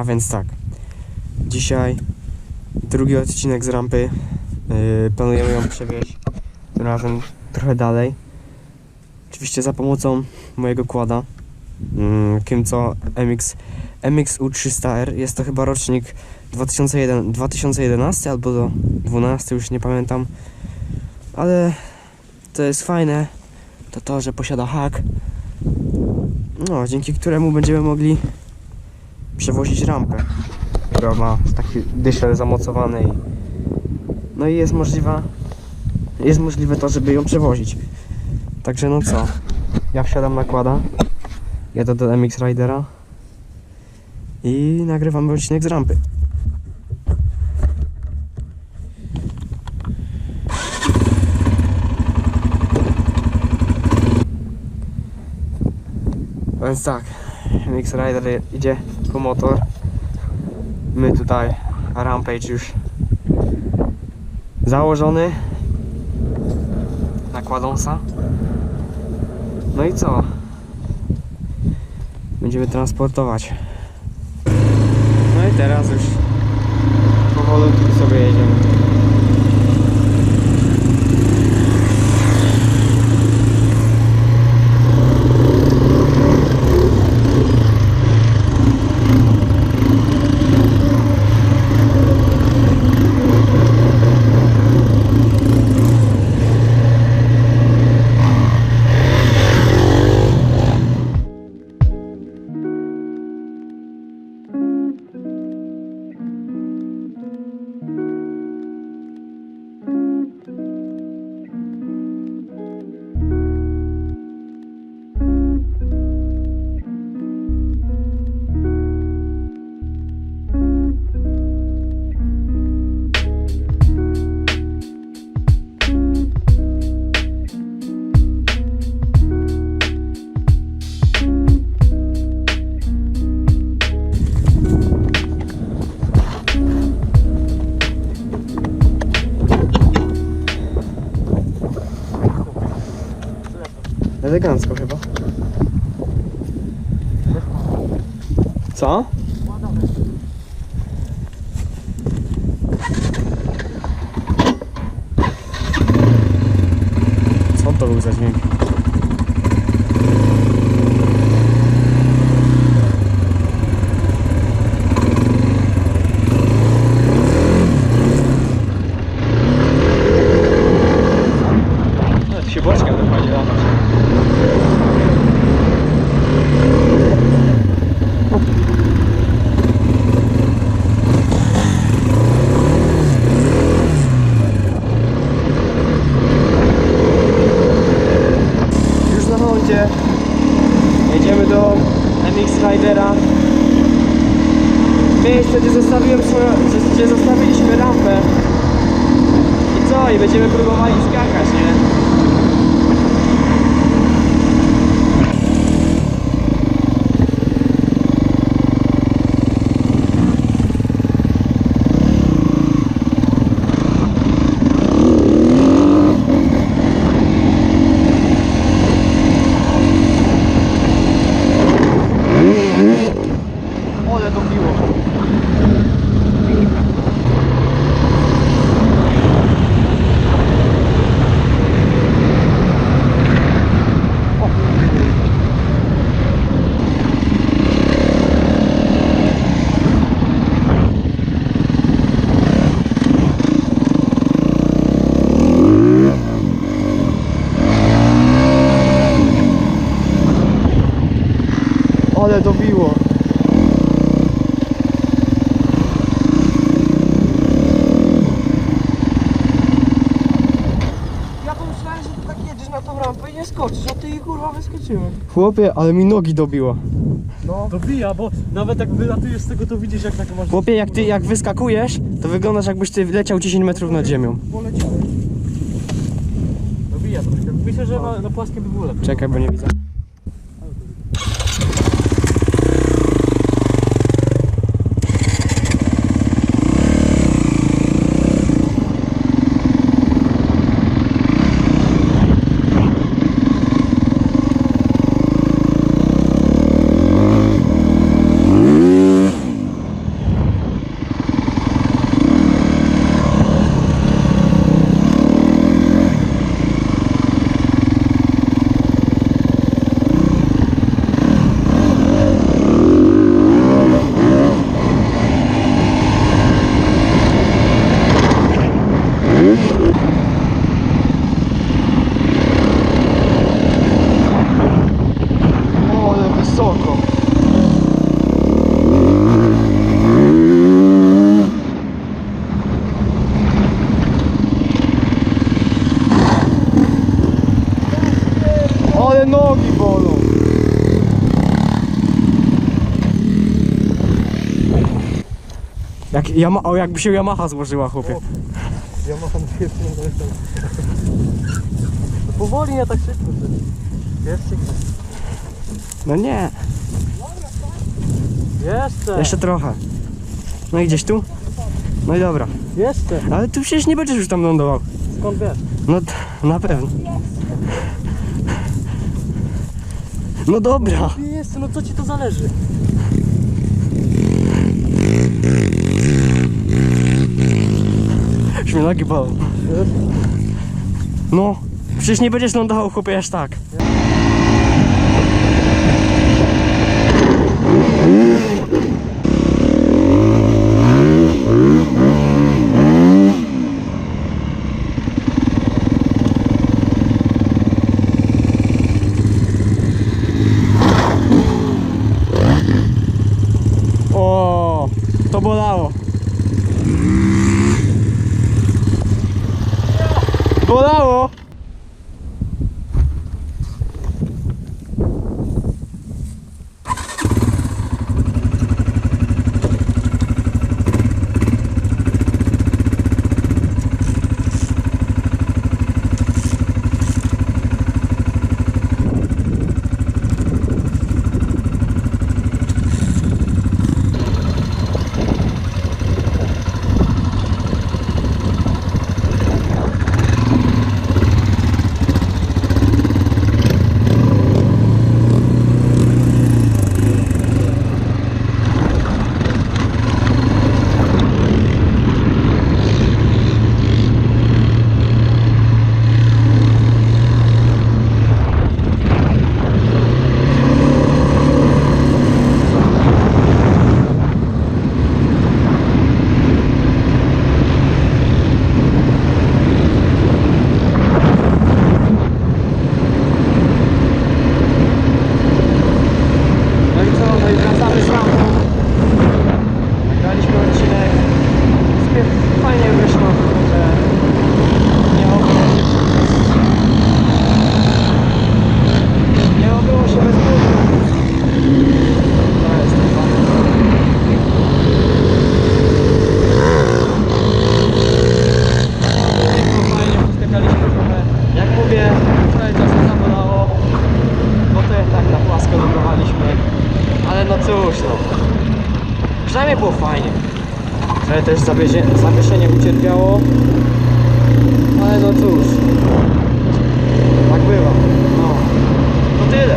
A więc tak. Dzisiaj drugi odcinek z rampy. Yy, planujemy ją przewieźć tym razem trochę dalej. Oczywiście za pomocą mojego kłada. Yy, Kymco MX, MX U300R. Jest to chyba rocznik 2001, 2011 albo do 12, już nie pamiętam. Ale to jest fajne. To to, że posiada hak. No, dzięki któremu będziemy mogli przewozić rampę, która ma taki dyszel zamocowany i no i jest możliwa jest możliwe to, żeby ją przewozić. Także no co? Ja wsiadam nakłada, jadę do MX Ridera i nagrywamy odcinek z rampy. Więc tak, MX Rider idzie motor. My tutaj Rampage już założony. Nakładąsa. No i co? Będziemy transportować. No i teraz już powolutku sobie jedziemy. Co? Miejsce, gdzie zostawiłem swoją, gdzie- zostawiliśmy rampę. I co? I będziemy próbowali skakać, nie? Ale to biło. Ja pomyślałem, że ty tak jedziesz na tą rampę i nie skoczysz, a ty i kurwa wyskoczyłem. Chłopie, ale mi nogi dobiło. No. Dobija, bo nawet jak wylatujesz z tego, to widzisz jak tak masz... Chłopie, jak ty jak wyskakujesz, to wyglądasz jakbyś ty leciał 10 metrów nad ziemią. Poleciałem. Dobija troszkę. Myślę, że na, na płaskie by było lepiej. Czekaj, bo nie widzę. Jak Yama o, jakby się Yamaha złożyła, chłopie. O. Na telefon. No powoli, nie tak szybko. Jeszcze. No nie, Jeszcze. jeszcze trochę. No i gdzieś tu? No i dobra. Jeszcze. Ale tu przecież nie będziesz już tam lądował. Skąd wiesz? No na pewno. No dobra. Jest, no co ci to zależy? No, przecież nie będziesz lądował, chłopie, aż tak. O, to bolało. Bolało! No i co, no i wracamy z rampą. Nagraliśmy odcinek. Sobie fajnie wyszło, że nie obyło się Nie obyło się bez bólu. To jest ten fajny. Było fajnie, poskakaliśmy trochę. Jak mówię, trochę czasu zabolało, bo to tak na płasko lądowaliśmy. Ale no cóż, no. Przynajmniej było fajnie. Trochę też zawieszenie ucierpiało. Ale no cóż. Tak bywa. No. To tyle.